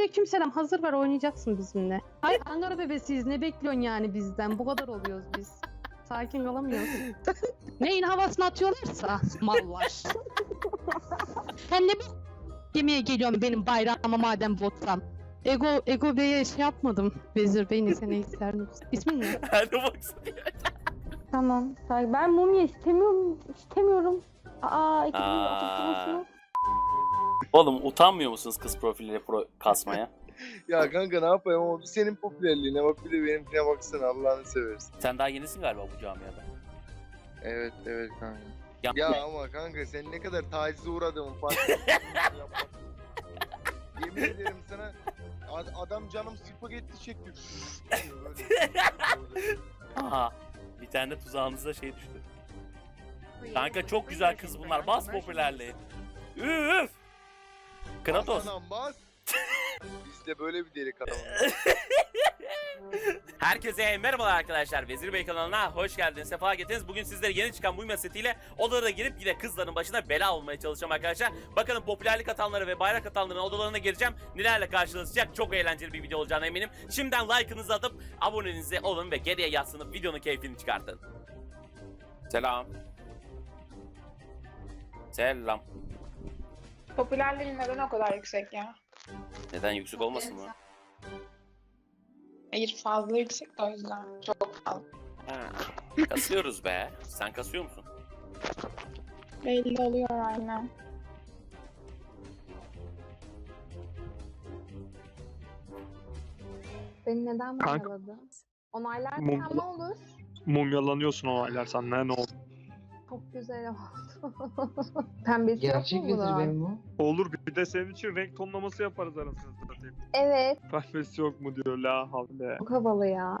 Aleykümselam hazır var oynayacaksın bizimle. Ay Ankara bebesiyiz ne bekliyorsun yani bizden bu kadar oluyoruz biz. Sakin kalamıyoruz. Neyin havasını atıyorlarsa mallar. Hem ne bu yemeğe geliyorum benim bayrağıma madem botsam. Ego, Ego Bey'e şey yapmadım. Vezir Bey ne seni ister misin? İsmin ne? Hadi baksana. Tamam. Ben mumya istemiyorum. istemiyorum. Aa, iki bin Aa. Oğlum utanmıyor musunuz kız profiliyle pro kasmaya? Ya kanka ne yapayım ama bu senin popülerliğine bak bir de benimkine baksana Allah'ını seversin. Sen daha yenisin galiba bu camiada. Evet evet kanka. Ya, Ya ama kanka sen ne kadar tacize uğradığımın farkındasın. Yemin ederim sana ad- adam canım spagetti çekti. Aha. Bir tane de tuzağınıza şey düştü. Kanka çok güzel kız bunlar. Bas popülerliği. Üf. Kratos. Bas anam bas. Biz de böyle bir delik adamız. Herkese merhabalar arkadaşlar. Vezir Bey kanalına hoş geldiniz. Sefa getirdiniz. Bugün sizlere yeni çıkan bu setiyle odalara girip yine kızların başına bela olmaya çalışacağım arkadaşlar. Bakalım popülerlik atanları ve bayrak atanların odalarına gireceğim. Nelerle karşılaşacak çok eğlenceli bir video olacağına eminim. Şimdiden like'ınızı atıp abonenizi olun ve geriye yaslanıp videonun keyfini çıkartın. Selam. Selam. Popülerliğin neden o kadar yüksek ya? Neden yüksek olmasın mı? Hayır fazla yüksek de o yüzden. Çok fazla. Ha, kasıyoruz be. Sen kasıyor musun? Belli oluyor aynen. Beni neden Kanka- mumyaladın? Onaylarsan Mum- ne olur? Mumyalanıyorsun olaylarsan ne ne oldu? Çok güzel oldu. Pembesi Gerçek yok mu bunun? benim bu. Olur bir de senin için renk tonlaması yaparız arasını satayım. Evet. Pembesi yok mu diyor la havle. Çok havalı ya.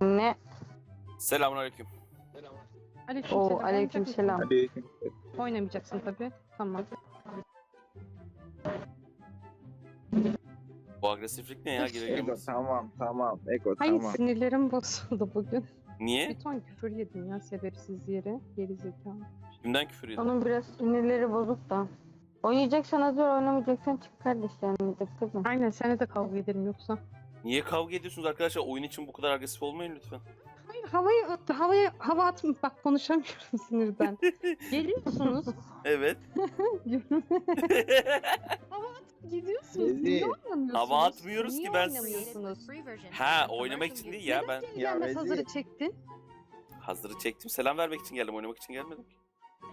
Ne? Selamünaleyküm. Aleykümselam. Oo, aleykümselam. Oynamayacaksın. Oynamayacaksın tabii. Tamam. Bu agresiflik ne ya? Geri gelmez. tamam tamam Eko Hayır sinirlerim bozuldu bugün. Niye? Bir ton küfür yedim ya sebepsiz yere. Geri zekalı. Kimden küfür yedin? Onun biraz sinirleri bozuk da. Oynayacaksan hazır oynamayacaksan çık kardeş yani kızım. Aynen seninle de kavga ederim yoksa. Niye kavga ediyorsunuz arkadaşlar? Oyun için bu kadar agresif olmayın lütfen. Hayır havayı havaya hava atma bak konuşamıyorum sinirden. Geliyorsunuz. Evet. hava gidiyorsunuz. Vezir. Niye oynamıyorsunuz? Hava atmıyoruz Niye ki ben- oynamıyorsunuz? ha oynamak için değil ya ben Neden Ya gelmez hazırı çektin? hazırı çektim. Selam vermek için geldim. Oynamak için gelmedim ki.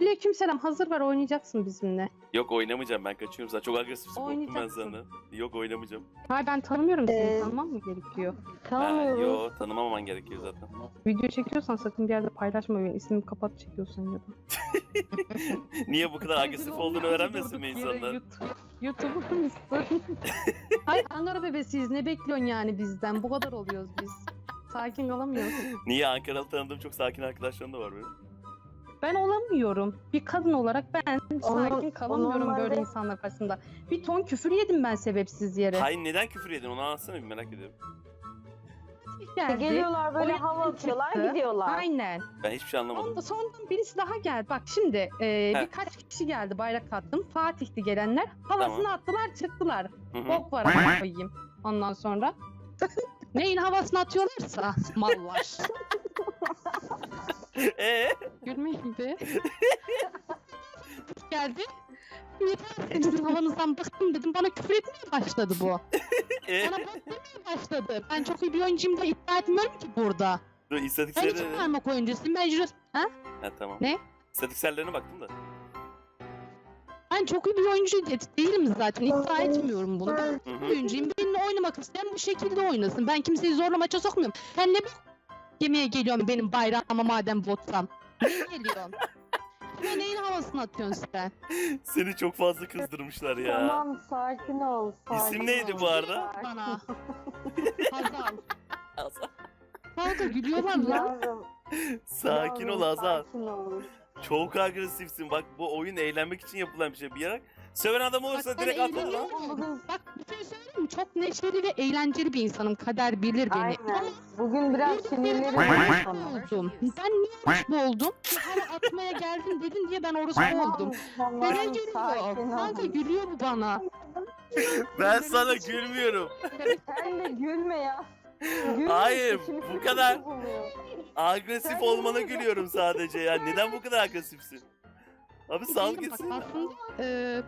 Aleykümselam hazır var oynayacaksın bizimle. Yok oynamayacağım ben kaçıyorum zaten. Çok agresifsin korktum ben Oynayacaksın. senden. Yok oynamayacağım. Hayır ben tanımıyorum seni Ee, tanımam mı gerekiyor? Ha, Tanımıyoruz. yo tanımamaman gerekiyor zaten. Video çekiyorsan sakın bir yerde paylaşma benim ismimi kapat çekiyorsan ya da. Niye bu kadar agresif olduğunu öğrenmesin mi insanlar? YouTube- YouTuber mısın? Ay Ankara bebesiyiz ne bekliyorsun yani bizden bu kadar oluyoruz biz. Sakin kalamıyoruz. Niye Ankaralı tanıdığım çok sakin arkadaşlarım da var benim. Ben olamıyorum. Bir kadın olarak ben sakin kalamıyorum onun böyle normalde- insanlar karşısında. Bir ton küfür yedim ben sebepsiz yere. Hayır neden küfür yedin onu anlatsana bir merak ediyorum. Geldi. Geliyorlar böyle hava atıyorlar çıktı. gidiyorlar. Aynen. Ben hiçbir şey anlamadım. Ondan sonradan birisi daha geldi. Bak şimdi e, Heh. birkaç kişi geldi bayrak attım. Fatih'ti gelenler. Havasını Tamam. attılar çıktılar. Hı hı. Bok var amına koyayım. Ondan sonra. Neyin havasını atıyorlarsa mallar. Ee? Gülmeyin be. geldi. Yeter sizin havanızdan bıktım dedim. Bana küfür etmeye başladı bu. Ee? Bana bok demeye başladı. Ben çok iyi bir oyuncuyum da iddia etmiyorum ki burada. Dur Ben hiç istatistiklerine... parmak oyuncusuyum. Ben jüri- Ha? Ha tamam. Ne? İstatistiklerine baktım da. Ben çok iyi bir oyuncu de- değilim zaten. İddia etmiyorum bunu. Ben Hı hı. oyuncuyum. Benimle oynamak isteyen bu şekilde oynasın. Ben kimseyi zorla maça sokmuyorum. Ben ne bu yemeğe geliyorum benim bayrağıma madem botsam. Niye geliyorsun? Kime neyin havasını atıyorsun sen? Seni çok fazla kızdırmışlar ya. Tamam sakin ol. Sakin İsim neydi ol. bu arada? Bana. Hazal. Azal. Kanka gülüyorlar lan. Yavrum, Sakin ol yavrum, Azal. Sakin ol. Çok agresifsin. Bak bu oyun eğlenmek için yapılan bir şey. Bir ara Söven adam Bak olursa ben direkt eğleniyorum. Bak bir şey söyleyeyim mi? Çok neşeli ve eğlenceli bir insanım. Kader bilir beni. Aynen. Ama Bugün biraz sinirlerim orospu sana. oldum. Ben niye orospu oldum? Bir hava atmaya geldin dedin diye ben orospu oldum. Tamam, Neden gülüyor? ol. Kanka gülüyor bu bana. Ben sana gülmüyorum. Sen de gülme ya. Gülme, Hayır, bu kadar- buluyor. Agresif olmana gülüyorum sadece ya. Neden bu kadar agresifsin? Abi sal Değilim bak, gitsin. Aslında eee,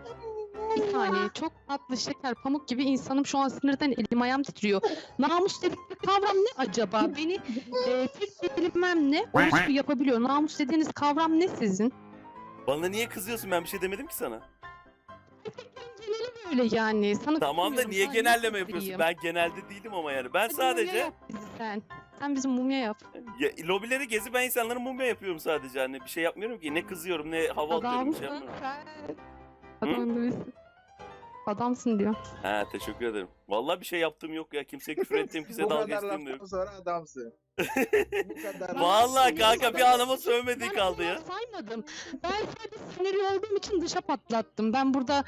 bir saniye çok tatlı şeker pamuk gibi insanım şu an sinirden elim ayağım titriyor. Namus dedikleri kavram ne acaba? Beni eee tek kelimem ne? Orospu yapabiliyor. Namus dediğiniz kavram ne sizin? Bana niye kızıyorsun? Ben bir şey demedim ki sana. Böyle yani. Sana Tamam da kızmıyorum. niye Sana genelleme yapıyorsun? kızayım? Ben genelde değilim ama yani. Ben Hadi mumya sadece yap bizi sen. Sen bizim mumya yap. ya, lobileri gezi ben insanlara mumya yapıyorum sadece. Hani bir şey yapmıyorum ki. Ne kızıyorum ne hava atıyorum bir şey Adamsın yapmıyorum. sen. Adam gibisin. Adamsın diyor. Ha teşekkür ederim. Vallahi bir şey yaptığım yok ya. Kimseye küfür ettiğim, kimseye Bu dalga kadar geçtiğim de yok. laftan sonra adamsın. Bu kadar. Vallahi Ben kanka bir anama sövmediği Ben kaldı ya. bunları saymadım. Ben sadece sinirli olduğum için dışa patlattım. Ben burada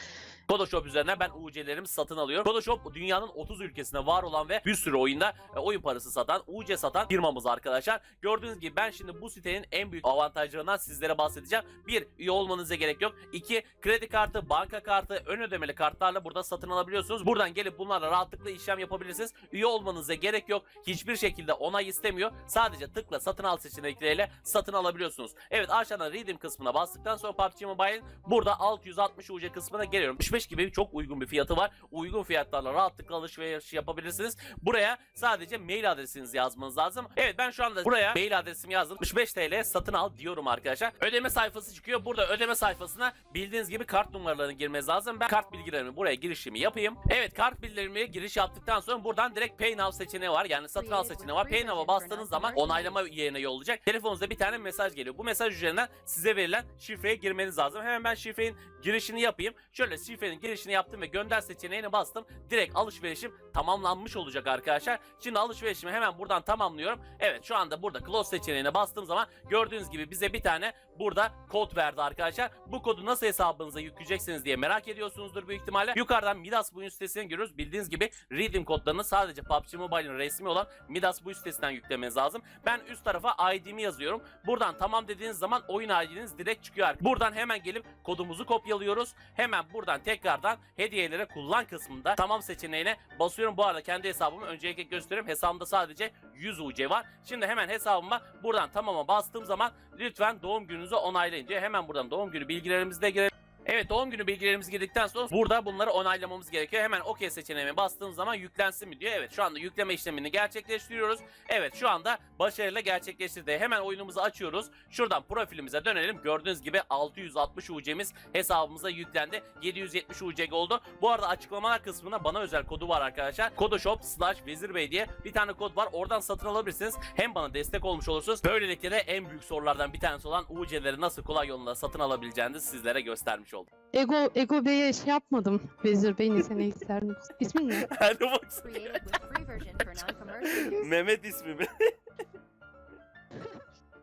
Photoshop üzerinden ben UC'lerimi satın alıyorum. Photoshop dünyanın 30 ülkesinde var olan ve bir sürü oyunda e, oyun parası satan, UC satan firmamız arkadaşlar. Gördüğünüz gibi ben şimdi bu sitenin en büyük avantajlarından sizlere bahsedeceğim. Bir, üye olmanıza gerek yok. İki, kredi kartı, banka kartı, ön ödemeli kartlarla burada satın alabiliyorsunuz. Buradan gelip bunlarla rahatlıkla işlem yapabilirsiniz. Üye olmanıza gerek yok. Hiçbir şekilde onay istemiyor. Sadece tıkla satın al seçenekleriyle satın alabiliyorsunuz. Evet aşağıdan Redeem kısmına bastıktan sonra PUBG Mobile'in burada 660 UC kısmına geliyorum. 65 gibi çok uygun bir fiyatı var. Uygun fiyatlarla rahatlıkla alışveriş yapabilirsiniz. Buraya sadece mail adresinizi yazmanız lazım. Evet ben şu anda buraya mail adresimi yazdım. 65 TL satın al diyorum arkadaşlar. Ödeme sayfası çıkıyor. Burada ödeme sayfasına bildiğiniz gibi kart numaralarını girmeniz lazım. Ben kart bilgilerimi buraya girişimi yapayım. Evet kart bilgilerimi giriş yaptıktan sonra buradan direkt Pay Now seçeneği var. Yani satın al seçeneği var. Pay Now'a bastığınız zaman onaylama yerine yollayacak. Telefonunuzda bir tane mesaj geliyor. Bu mesaj üzerinden size verilen şifreye girmeniz lazım. Hemen ben şifrenin girişini yapayım. Şöyle şifrenin girişini yaptım ve gönder seçeneğine bastım. Direkt alışverişim tamamlanmış olacak arkadaşlar. Şimdi alışverişimi hemen buradan tamamlıyorum. Evet şu anda burada close seçeneğine bastığım zaman gördüğünüz gibi bize bir tane burada kod verdi arkadaşlar. Bu kodu nasıl hesabınıza yükleyeceksiniz diye merak ediyorsunuzdur büyük ihtimalle. Yukarıdan Midas bu sitesini görüyoruz. Bildiğiniz gibi Redeem kodlarını sadece PUBG Mobile'in resmi olan Midas bu sitesinden yüklemeniz lazım. Ben üst tarafa ID'mi yazıyorum. Buradan tamam dediğiniz zaman oyun ID'niz direkt çıkıyor. Buradan hemen gelip kodumuzu kopyalıyoruz. Hemen buradan tekrardan hediyelere kullan kısmında tamam seçeneğine basıyorum. Bu arada kendi hesabımı öncelikle gösteriyorum. Hesabımda sadece 100 UC var. Şimdi hemen hesabıma buradan tamama bastığım zaman lütfen doğum gününüzü onaylayın diyor. Hemen buradan doğum günü bilgilerimizi de girelim. Evet doğum günü bilgilerimizi girdikten sonra burada bunları onaylamamız gerekiyor. Hemen OK seçeneğine bastığım zaman yüklensin mi diyor. Evet şu anda yükleme işlemini gerçekleştiriyoruz. Evet şu anda başarıyla gerçekleştirdi. Hemen oyunumuzu açıyoruz. Şuradan profilimize dönelim. Gördüğünüz gibi 660 UC'miz hesabımıza yüklendi. 770 UC oldu. Bu arada açıklamalar kısmına bana özel kodu var arkadaşlar. Kodoshop slash Vezir Bey diye bir tane kod var. Oradan satın alabilirsiniz. Hem bana destek olmuş olursunuz. Böylelikle de en büyük sorulardan bir tanesi olan UC'leri nasıl kolay yolunda satın alabileceğinizi sizlere göstermiş oldum. Ego Ego Bey'e şey yapmadım. Vezir Bey neyse ne isterdim. İsmin ne? Hadi baksana. Mehmet ismi mi?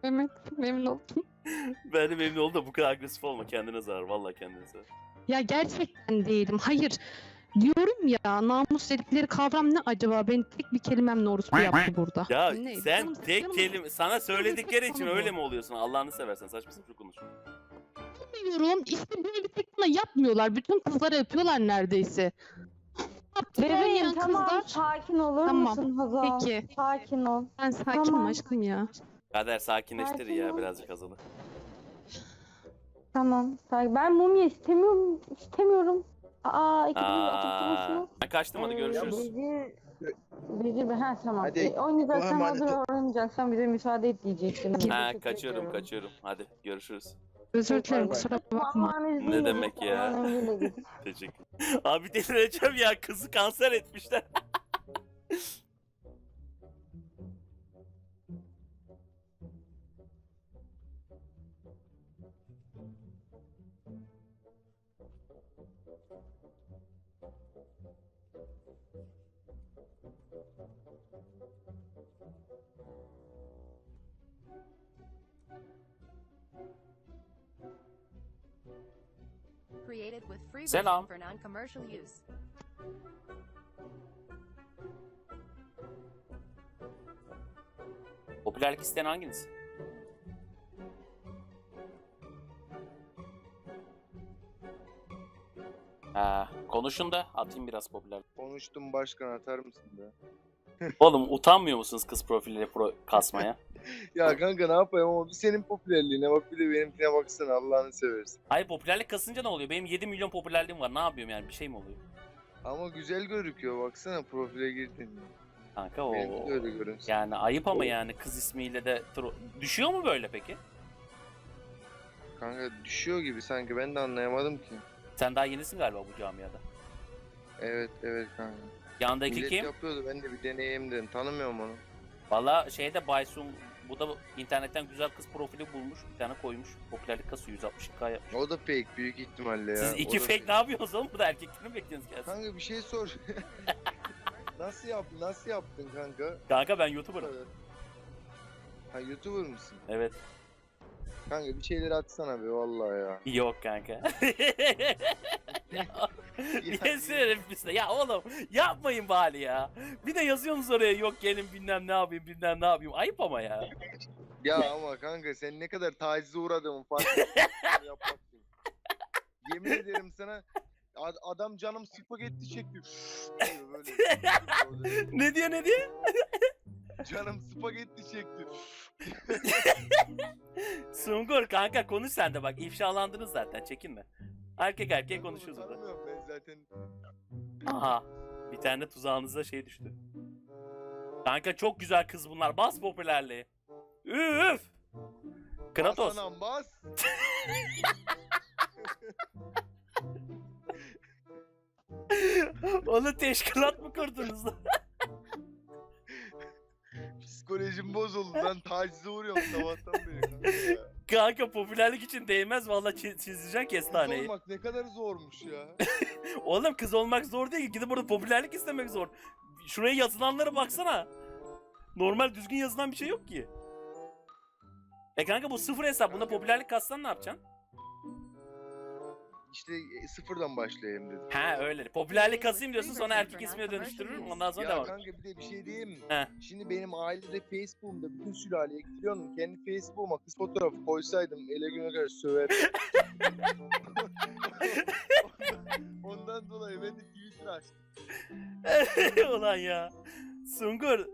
Mehmet memnun oldum. ben de memnun oldum da bu kadar agresif olma. Kendine zarar. Vallahi kendine zarar. Ya gerçekten değilim. Hayır. Diyorum ya namus dedikleri kavram ne acaba? Ben tek bir kelimemle orospu yaptı burada. Ya Ne? sen Canım- tek canım- kelime sana söyledikleri için öyle mi oluyorsun? Allah'ını seversen saçma sapan konuşma. Bilmiyorum. İşte böyle bir tek bana yapmıyorlar. Bütün kızlara yapıyorlar neredeyse. Bebeğim tamam kızlar. sakin olur Tamam, musun Hazal? Peki. Sakin ol. Ben sakinim Tamam. aşkım ya. Kader sakinleştir Sakin ya ol. birazcık azalı. Tamam. Ben mumya istemiyorum. İstemiyorum. Aa duruşu. Aa, ben kaçtım hadi Ee, görüşürüz. Bizi... Bizi... Ha tamam. Hadi. Ee, oynayacaksan hazır oynayacaksan bize müsaade et diyecektim. Ha kaçıyorum ediyorum. kaçıyorum. Hadi görüşürüz. Özür dilerim bay. kusura bakma. İzniyle demek ya? Teşekkür. Abi delireceğim ya kızı kanser etmişler. Selam. Popülerlik isteyen hanginiz? Ha, konuşun da atayım biraz popüler. Konuştum başkan atar mısın be? Oğlum utanmıyor musunuz kız profiliyle pro kasmaya? Ya kanka ne yapayım ama bir senin popülerliğine bak bir de benimkine baksana Allah'ını seversin. Hayır popülerlik kasınca ne oluyor? Benim 7 milyon popülerliğim var. Ne yapıyorum yani? Bir şey mi oluyor? Ama güzel gözüküyor baksana profile girdin. Kanka o Benimki de öyle görünsün. yani ayıp ama yani kız ismiyle de tro- düşüyor mu böyle peki? Kanka düşüyor gibi sanki ben de anlayamadım ki. Sen daha yenisin galiba bu camiada. Evet evet kanka. Yandaki Millet kim? yapıyordu ben de bir deneyeyim dedim. Tanımıyorum onu. Valla şeyde Baysun bu da internetten güzel kız profili bulmuş. Bir tane koymuş. Popülerlik kasıyor 162k yapmış. O da fake büyük ihtimalle ya. Siz O iki da fake ne yapıyorsunuz oğlum? Bu da erkeklerini mi bekliyorsunuz gelsin? Kanka bir şey sor. nasıl yap nasıl yaptın kanka? Kanka ben YouTuber'ım. Ha YouTuber mısın? Evet. Kanka bir şeyler atsana be vallahi ya. Yok kanka. Niye bizde? Ya oğlum yapmayın bari ya. Bir de yazıyorsunuz oraya yok gelin bilmem ne yapayım bilmem ne yapayım. Ayıp ama ya. Ya ama kanka sen ne kadar tacize uğradığımın farkında yapmaktın. Yemin ederim sana ad- adam canım spagetti çekti. diyor böyle. ne diyor ne diyor? canım spagetti çekti. Sungur kanka konuş sen de bak ifşalandınız zaten çekinme. Erkek erkek konuşuyoruz burada. ben zaten. Aha. Bir tane de tuzağınıza şey düştü. Kanka çok güzel kız bunlar. Bas popülerliği. Üf. Kratos. Bas anam bas. Onu teşkilat mı kurdunuz lan? Psikolojim bozuldu. Ben tacize uğruyorum sabahtan beri kanka ya. Kanka popülerlik için değmez valla çi- çizeceksin Kız kestaneyi. olmak ne kadar zormuş ya. Oğlum kız olmak zor değil. Gidip burada popülerlik istemek zor. Şuraya yazılanlara baksana. Normal düzgün yazılan bir şey yok ki. E kanka bu sıfır hesap. Bunda popülerlik kassan ne yapacaksın? İşte e, sıfırdan başlayayım dedim. Ha öyle. Popülerlik kasayım diyorsun sonra erkek ismine dönüştürürüm. Ondan sonra Ya devam. kanka bir de bir şey diyeyim mi? He. Şimdi benim ailede Facebook'umda bütün sülaleye ekliyorum. Kendi Facebook'uma kız fotoğrafı koysaydım ele güne kadar söver. ondan, ondan dolayı ben de Twitter açtım. Ulan ya. Sungur.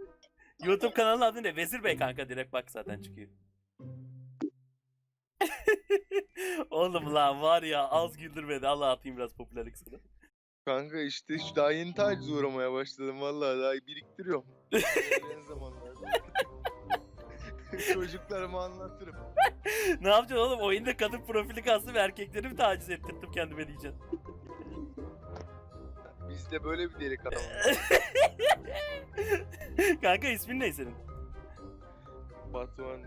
YouTube kanalının adı ne? Vezir Bey kanka direkt bak zaten çıkıyor. Oğlum lan var ya az güldürmedi. Allah atayım biraz popülerlik sana. Kanka işte şu daha yeni taciz uğramaya başladım vallahi daha biriktiriyorum. İlerleyen zamanlarda. Çocuklarıma anlatırım. ne yapacaksın oğlum? Oyunda kadın profili kastım erkekleri mi taciz ettirdim kendime diyeceksin. Bizde böyle bir delikanlı. kanka ismin ne senin? Batuhan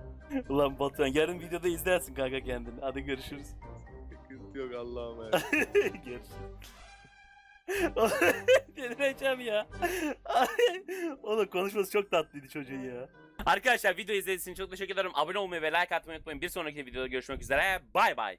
Ulan Batuhan yarın videoda izlersin kanka kendini. Hadi görüşürüz. sıkıntı yok Allah'ım ya. görüşürüz. Delireceğim ya. Oğlum konuşması çok tatlıydı çocuğun ya. Arkadaşlar video izlediğiniz için çok teşekkür ederim. Abone olmayı ve like atmayı unutmayın. Bir sonraki videoda görüşmek üzere. Bay bay.